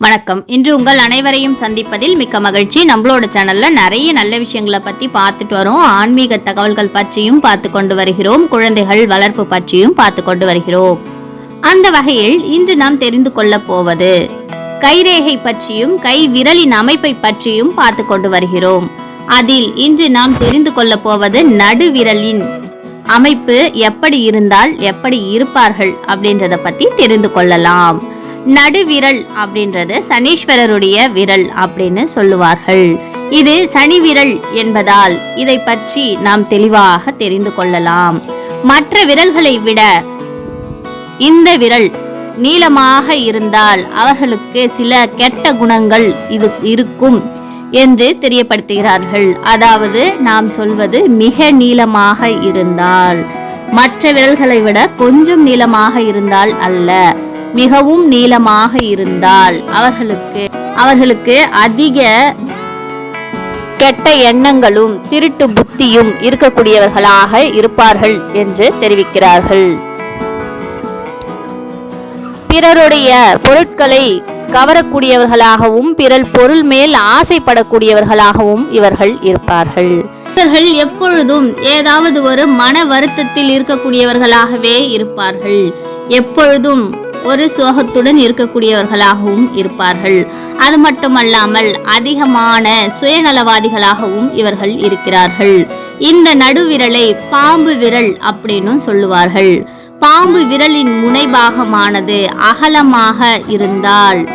வணக்கம். இன்று உங்கள் அனைவரையும் சந்திப்பதில் மிக்க மகிழ்ச்சி. நம்மளோட சேனல்ல நிறைய நல்ல விஷயங்களை பத்தி பார்த்துட்டு வரோம். ஆன்மீக தகவல்கள் பற்றியும் பார்த்து கொண்டு வருகிறோம். குழந்தைகள் வளர்ப்பு பற்றியும் பார்த்து கொண்டு வருகிறோம். அந்த வகையில் இன்று நாம் தெரிந்து கொள்ளப் போவது கைரேகை பற்றியும் கை விரலின் அமைப்பை பற்றியும் பார்த்து கொண்டு வருகிறோம். அதில் இன்று நாம் தெரிந்து கொள்ள போவது நடுவிரலின் அமைப்பு எப்படி இருந்தால் எப்படி இருப்பார்கள் அப்படின்றத பத்தி தெரிந்து கொள்ளலாம். நடுவிரல் அப்படின்றது சனீஸ்வரருடைய விரல் அப்படின்னு சொல்லுவார்கள். இது சனி விரல் என்பதால் இதை பற்றி நாம் தெளிவாக தெரிந்து கொள்ளலாம். மற்ற விரல்களை விட இந்த விரல் நீளமாக இருந்தால் அவர்களுக்கு சில கெட்ட குணங்கள் இது இருக்கும் என்று தெரியப்படுத்துகிறார்கள். அதாவது நாம் சொல்வது மிக நீளமாக இருந்தால். மற்ற விரல்களை விட கொஞ்சம் நீளமாக இருந்தால் அல்ல. மிகவும் நீளமாக இருந்தால் அவர்களுக்கு அவர்களுக்கு அதிக கெட்ட எண்ணங்களும் திருட்டு புத்தியும் இருக்கக்கூடியவர்களாக இருப்பார்கள் என்று தெரிவிக்கிறார்கள். பிறருடைய பொருட்களை கவரக்கூடியவர்களாகவும் பிறர் பொருள் மேல் ஆசைப்படக்கூடியவர்களாகவும் இவர்கள் இருப்பார்கள். இவர்கள் எப்பொழுதும் ஏதாவது ஒரு மன வருத்தத்தில் இருக்கக்கூடியவர்களாகவே இருப்பார்கள். எப்பொழுதும் ஒரு சோகத்துடன் இருக்கக்கூடியவர்களாகவும் இருப்பார்கள். அது மட்டுமல்லாமல் அதிகமான சுயநலவாதிகளாகவும் இவர்கள் இருக்கிறார்கள். இந்த நடுவிரலை பாம்பு விரல் அப்படின்னு சொல்லுவார்கள். பாம்பு விரலின் முனைபாகமானது அகலமாக இருந்தால்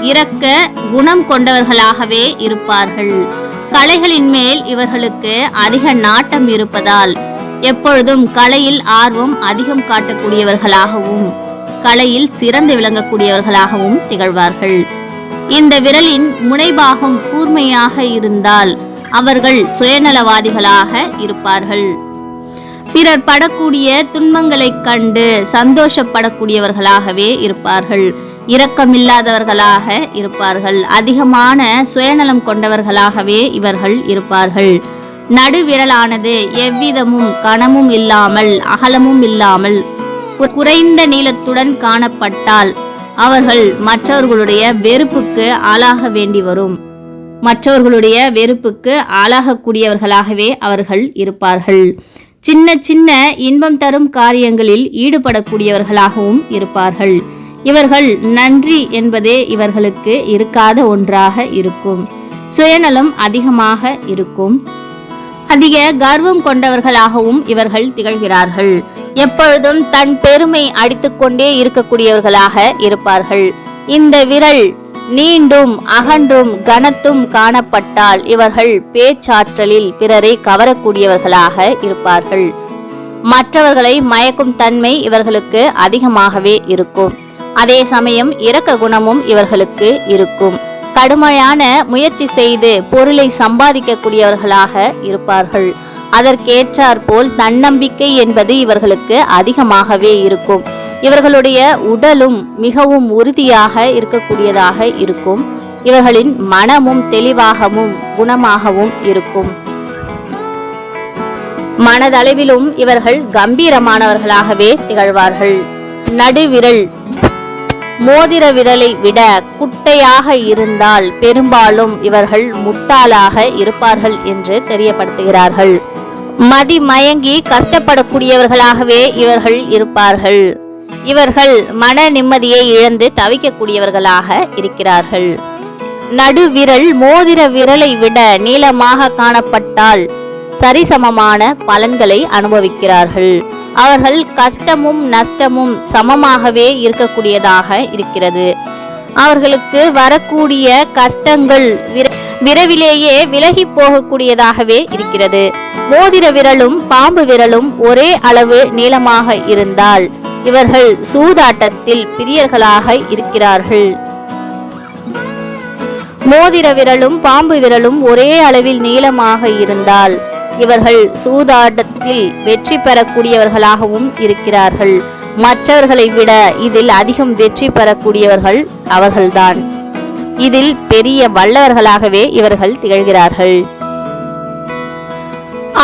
இறக்க குணம் கொண்டவர்களாகவே இருப்பார்கள். கலைகளின் மேல் இவர்களுக்கு அதிக நாட்டம் இருப்பதால் எப்பொழுதும் கலையில் ஆர்வம் அதிகம் காட்டக்கூடியவர்களாகவும் கலையில் சிறந்து விளங்கக்கூடியவர்களாகவும் திகழ்வார்கள். இந்த விரலின் முனைபாகம் கூர்மையாக இருந்தால் அவர்கள் சுயநலவாதிகளாக இருப்பார்கள். பிறர் படக்கூடிய துன்பங்களைக் கண்டு சந்தோஷப்படக்கூடியவர்களாகவே இருப்பார்கள். இரக்கமில்லாதவர்களாக இருப்பார்கள். அதிகமான சுயநலம் கொண்டவர்களாகவே இவர்கள் இருப்பார்கள். நடுவிரலானது எவ்விதமும் கனமும் இல்லாமல் அகலமும் இல்லாமல் குறைந்த நீளத்துடன் காணப்பட்டால் அவர்கள் மற்றவர்களுடைய வெறுப்புக்கு ஆளாக வேண்டி வரும். மற்றவர்களுடைய வெறுப்புக்கு ஆளாகக்கூடியவர்களாகவே அவர்கள் இருப்பார்கள். சின்ன சின்ன இன்பம் தரும் காரியங்களில் ஈடுபடக்கூடியவர்களாகவும் இருப்பார்கள். இவர்கள் நன்றி என்பதே இவர்களுக்கு இருக்காத ஒன்றாக இருக்கும். சுயநலம் அதிகமாக இருக்கும். அதிக கர்வம் கொண்டவர்களாகவும் இவர்கள் திகழ்கிறார்கள். எப்பொழுதும் தன் பெருமை அடித்துக்கொண்டே இருக்கக்கூடியவர்களாக இருப்பார்கள். இந்த விரல் நீண்டும் அகன்றும் கனத்தும் காணப்பட்டால் இவர்கள் பேச்சாற்றலில் பிறரை கவரக்கூடியவர்களாக இருப்பார்கள். மற்றவர்களை மயக்கும் தன்மை இவர்களுக்கு அதிகமாகவே இருக்கும். அதே சமயம் இரக்க குணமும் இவர்களுக்கு இருக்கும். கடுமையான முயற்சி செய்து பொருளை சம்பாதிக்கக்கூடியவர்களாக இருப்பார்கள். அதற்கேற்றாற்போல் தன்னம்பிக்கை என்பது இவர்களுக்கு அதிகமாகவே இருக்கும். இவர்களுடைய உடலும் மிகவும் உறுதியாக இருக்கக்கூடியதாக இருக்கும். இவர்களின் மனமும் தெளிவாகவும் குணமாகவும் இருக்கும். மனதளவிலும் இவர்கள் கம்பீரமானவர்களாகவே திகழ்வார்கள். நடுவிரல் மோதிர விரலை விட குட்டையாக இருந்தால் பெரும்பாலும் இவர்கள் முட்டாளாக இருப்பார்கள் என்று தெரியப்படுத்துகிறார்கள். மதி மயங்கி கஷ்டப்படக்கூடியவர்களாகவே இவர்கள் இருப்பார்கள். இவர்கள் மன நிம்மதியை இழந்து தவிக்கக்கூடியவர்களாக இருக்கிறார்கள். நடுவிரல் மோதிர விரலை விட நீளமாக காணப்பட்டால் சரிசமமான பலன்களை அனுபவிக்கிறார்கள். அவர்கள் கஷ்டமும் நஷ்டமும் சமமாகவே இருக்கக்கூடியதாக இருக்கிறது. அவர்களுக்கு வரக்கூடிய கஷ்டங்கள் விர- விரைவிலேயே விலகி போகக்கூடியதாகவே இருக்கிறது. மோதிர விரலும் பாம்பு விரலும் ஒரே அளவு நீளமாக இருந்தால் இவர்கள் சூதாட்டத்தில் பிரியர்களாக இருக்கிறார்கள். மோதிர விரலும் பாம்பு விரலும் ஒரே அளவில் நீளமாக இருந்தால் இவர்கள் சூதாட்டத்தில் வெற்றி பெறக்கூடியவர்களாகவும் இருக்கிறார்கள். மற்றவர்களை விட இதில் அதிகம் வெற்றி பெறக்கூடியவர்கள் அவர்கள்தான். இதில் பெரிய வல்லவர்களாகவே இவர்கள் திகழ்கிறார்கள்.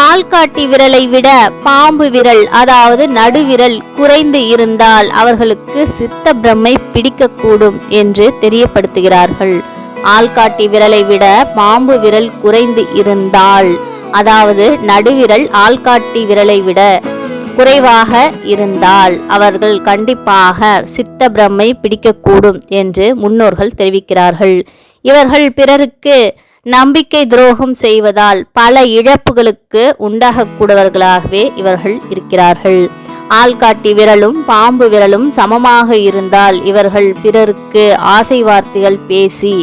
ஆள்காட்டி விரலை விட பாம்பு விரல் அதாவது நடுவிரல் குறைந்து இருந்தால் அவர்களுக்கு சித்த பிரம்மை பிடிக்கக்கூடும் என்று தெரியப்படுத்துகிறார்கள். ஆள்காட்டி விரலை விட பாம்பு விரல் குறைந்து இருந்தால் அதாவது நடுவிரல் ஆள்காட்டி விரலை விட குறைவாக இருந்தால் அவர்கள் கண்டிப்பாக சித்த பிரம்மை பிடிக்கக்கூடும் என்று முன்னோர்கள் தெரிவிக்கிறார்கள். இவர்கள் பிறருக்கு நம்பிக்கை துரோகம் செய்வதால் பல இழப்புகளுக்கு உண்டாகக்கூடவர்களாகவே இவர்கள் இருக்கிறார்கள். ஆள்காட்டி விரலும் பாம்பு விரலும் சமமாக இருந்தால் இவர்கள் பிறருக்கு ஆசை வார்த்தைகள் பேசி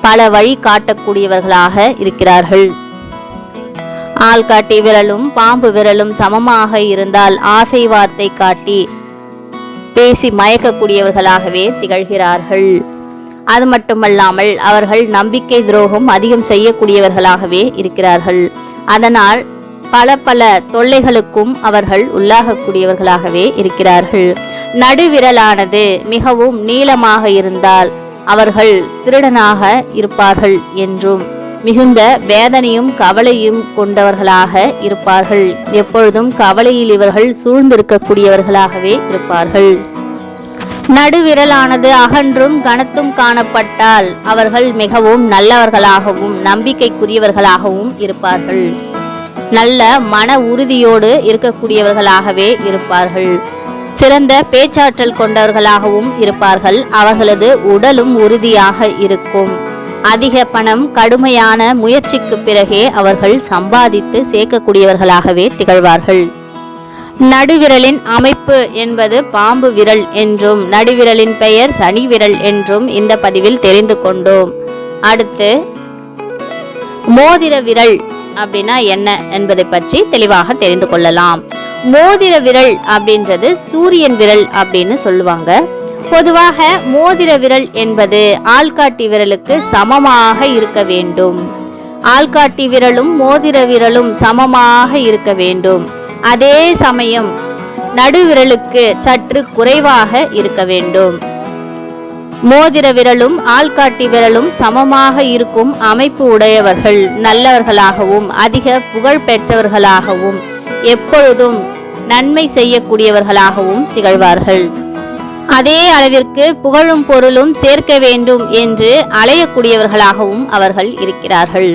பல வழி காட்டக்கூடியவர்களாக இருக்கிறார்கள். ஆள்காட்டி விரலும் பாம்பு விரலும் சமமாக இருந்தால் ஆசை வார்த்தை காட்டி பேசி மயக்கக்கூடியவர்களாகவே திகழ்கிறார்கள். அது மட்டுமல்லாமல் அவர்கள் நம்பிக்கை துரோகம் அதிகம் செய்யக்கூடியவர்களாகவே இருக்கிறார்கள். அதனால் பல பல தொல்லைகளுக்கும் அவர்கள் உள்ளாகக்கூடியவர்களாகவே இருக்கிறார்கள். நடுவிரலானது மிகவும் நீளமாக இருந்தால் அவர்கள் திருடனாக இருப்பார்கள் என்றும் மிகுந்த வேதனையும் கவலையும் கொண்டவர்களாக இருப்பார்கள். எப்பொழுதும் கவலையில் இவர்கள் சூழ்ந்திருக்கக்கூடியவர்களாகவே இருப்பார்கள். நடுவிரலானது அகன்றும் கனத்தும் காணப்பட்டால் அவர்கள் மிகவும் நல்லவர்களாகவும் நம்பிக்கைக்குரியவர்களாகவும் இருப்பார்கள். நல்ல மன உறுதியோடு இருக்கக்கூடியவர்களாகவே இருப்பார்கள். சிறந்த பேச்சாற்றல் கொண்டவர்களாகவும் இருப்பார்கள். அவர்களது உடலும் உறுதியாக இருக்கும். அதிக பணம் கடுமையான முயற்சிக்கு பிறகே அவர்கள் சம்பாதித்து சேர்க்கக்கூடியவர்களாகவே திகழ்வார்கள். நடுவிரலின் அமைப்பு என்பது பாம்பு விரல் என்றும் நடுவிரலின் பெயர் சனி விரல் என்றும் இந்த பதிவில் தெரிந்து கொண்டோம். அடுத்து மோதிர விரல் அப்படின்னா என்ன என்பதை பற்றி தெளிவாக தெரிந்து கொள்ளலாம். மோதிர விரல் அப்படின்றது சூரியன் விரல் அப்படின்னு சொல்லுவாங்க. பொதுவாக மோதிர விரல் என்பது ஆள்காட்டி விரலுக்கு சமமாக இருக்க வேண்டும். ஆள்காட்டி விரலும் மோதிர விரலும் சமமாக இருக்க வேண்டும். அதே சமயம் நடுவிரலுக்கு சற்று குறைவாக இருக்க வேண்டும். மோதிர விரலும் ஆள்காட்டி விரலும் சமமாக இருக்கும் அமைப்பு உடையவர்கள் நல்லவர்களாகவும் அதிக புகழ் பெற்றவர்களாகவும் எப்பொழுதும் நன்மை செய்யக்கூடியவர்களாகவும் திகழ்வார்கள். அதே அளவிற்கு புகழும் பொருளும் சேர்க்க வேண்டும் என்று அலையக்கூடியவர்களாகவும் அவர்கள் இருக்கிறார்கள்.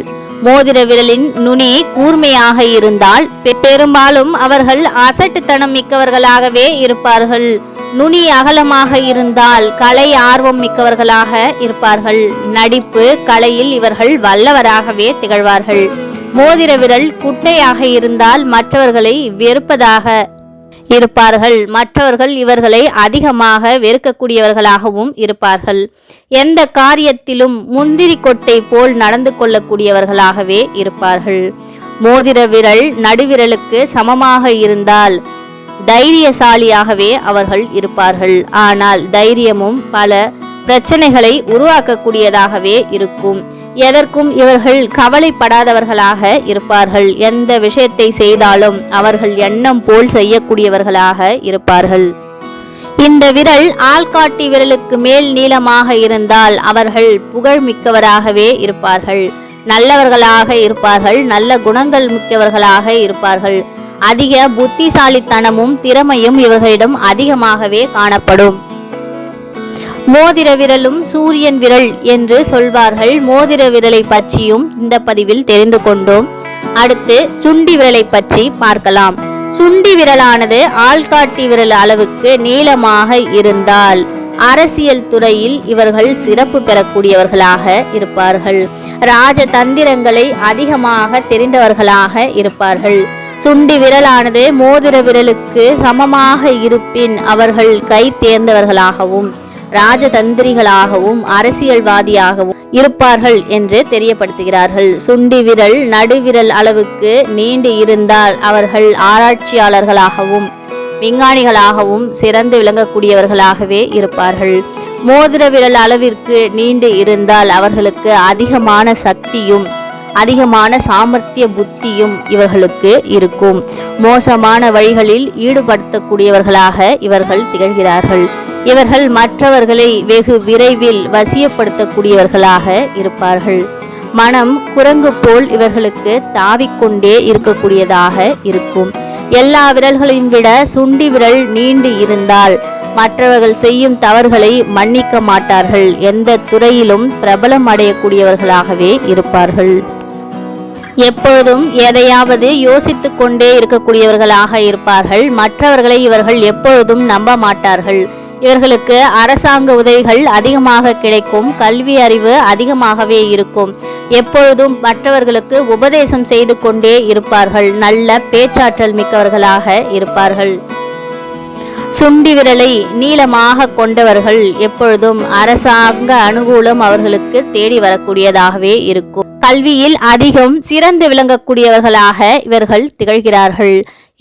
மோதிர விரலின் நுனி கூர்மையாக இருந்தால் பெரும்பாலும் அவர்கள் அசட்டுத்தனம் மிக்கவர்களாகவே இருப்பார்கள். நுனி அகலமாக இருந்தால் கலை ஆர்வம் மிக்கவர்களாக இருப்பார்கள். நடிப்பு கலையில் இவர்கள் வல்லவராகவே திகழ்வார்கள். மோதிர விரல் குட்டையாக இருந்தால் மற்றவர்களை வெறுப்பதாக இருப்பார்கள். மற்றவர்கள் இவர்களை அதிகமாக வெறுக்கக்கூடியவர்களாகவும் இருப்பார்கள். எந்த காரியத்திலும் முந்திரி கொட்டை போல் நடந்து கொள்ளக்கூடியவர்களாகவே இருப்பார்கள். மோதிர விரல் நடுவிரலுக்கு சமமாக இருந்தால் தைரியசாலியாகவே அவர்கள் இருப்பார்கள். ஆனால் தைரியமும் பல பிரச்சனைகளை உருவாக்கக்கூடியதாகவே இருக்கும். எதற்கும் இவர்கள் கவலைப்படாதவர்களாக இருப்பார்கள். எந்த விஷயத்தை செய்தாலும் அவர்கள் எண்ணம் போல் செய்யக்கூடியவர்களாக இருப்பார்கள். இந்த விரல் ஆள்காட்டி விரலுக்கு மேல் நீளமாக இருந்தால் அவர்கள் புகழ்மிக்கவராகவே இருப்பார்கள். நல்லவர்களாக இருப்பார்கள். நல்ல குணங்கள் மிக்கவர்களாக இருப்பார்கள். அதிக புத்திசாலித்தனமும் திறமையும் இவர்களிடம் அதிகமாகவே காணப்படும். மோதிர விரலும் சூரியன் விரல் என்று சொல்வார்கள். மோதிர விரலை பற்றியும் இந்த பதிவில் தெரிந்து கொண்டோம். அடுத்து சுண்டி விரலை பற்றி பார்க்கலாம். சுண்டி விரலானது ஆள்காட்டி விரல் அளவுக்கு நீளமாக இருந்தால் அரசியல் துறையில் இவர்கள் சிறப்பு பெறக்கூடியவர்களாக இருப்பார்கள். ராஜதந்திரங்களை அதிகமாக தெரிந்தவர்களாக இருப்பார்கள். சுண்டி விரலானது மோதிர விரலுக்கு சமமாக இருப்பின் அவர்கள் கை தேர்ந்தவர்களாகவும் ராஜதந்திரிகளாகவும் அரசியல்வாதியாகவும் இருப்பார்கள் என்று தெரியப்படுத்துகிறார்கள். சுண்டி விரல் நடுவிரல் அளவுக்கு நீண்டு இருந்தால் அவர்கள் ஆராய்ச்சியாளர்களாகவும் விஞ்ஞானிகளாகவும் சிறந்து விளங்கக்கூடியவர்களாகவே இருப்பார்கள். மோதிர விரல் அளவிற்கு நீண்டு இருந்தால் அவர்களுக்கு அதிகமான சக்தியும் அதிகமான சாமர்த்திய புத்தியும் இவர்களுக்கு இருக்கும். மோசமான வழிகளில் ஈடுபடுத்தக்கூடியவர்களாக இவர்கள் திகழ்கிறார்கள். இவர்கள் மற்றவர்களை வெகு விரைவில் வசியப்படுத்தக்கூடியவர்களாக இருப்பார்கள். மனம் குரங்கு போல் இவர்களுக்கு தாவிக்கொண்டே இருக்கக்கூடியதாக இருக்கும். எல்லா விரல்களையும் விட சுண்டி விரல் நீண்டு இருந்தால் மற்றவர்கள் செய்யும் தவறுகளை மன்னிக்க மாட்டார்கள். எந்த துறையிலும் பிரபலம் அடையக்கூடியவர்களாகவே இருப்பார்கள். எப்பொழுதும் எதையாவது யோசித்து கொண்டே இருக்கக்கூடியவர்களாக இருப்பார்கள். மற்றவர்களை இவர்கள் எப்பொழுதும் நம்ப மாட்டார்கள். இவர்களுக்கு அரசாங்க உதவிகள் அதிகமாக கிடைக்கும் கல்வி அறிவு அதிகமாகவே இருக்கும். எப்பொழுதும் மற்றவர்களுக்கு உபதேசம் செய்து கொண்டே இருப்பார்கள். நல்ல பேச்சாற்றல் மிக்கவர்களாக இருப்பார்கள். சுண்டி விரலை நீளமாக கொண்டவர்கள் எப்பொழுதும் அரசாங்க அனுகூலம் அவர்களுக்கு தேடி வரக்கூடியதாகவே இருக்கும். கல்வியில் அதிகம் சிறந்து விளங்கக்கூடியவர்களாக இவர்கள் திகழ்கிறார்கள்.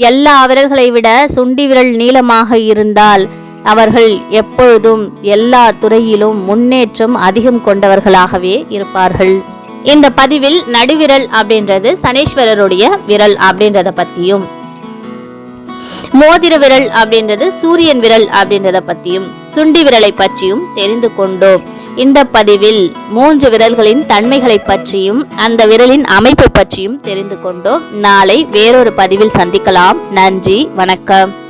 எல்லா விரல்களை விட சுண்டி விரல் நீளமாக இருந்தால் அவர்கள் எப்பொழுதும் எல்லா துறையிலும் முன்னேற்றம் அதிகம் கொண்டவர்களாகவே இருப்பார்கள். இந்த பதிவில் நடுவிரல் அப்படின்றது சனீஸ்வரருடைய விரல் அப்படின்றத பத்தியும் மோதிர விரல் அப்படின்றது சூரியன் விரல் அப்படின்றத பத்தியும் சுண்டி விரலை பற்றியும் தெரிந்து கொண்டோம். இந்த பதிவில் மூன்று விரல்களின் தன்மைகளை பற்றியும் அந்த விரலின் அமைப்பு பற்றியும் தெரிந்து கொண்டோம். நாளை வேறொரு பதிவில் சந்திக்கலாம். நன்றி வணக்கம்.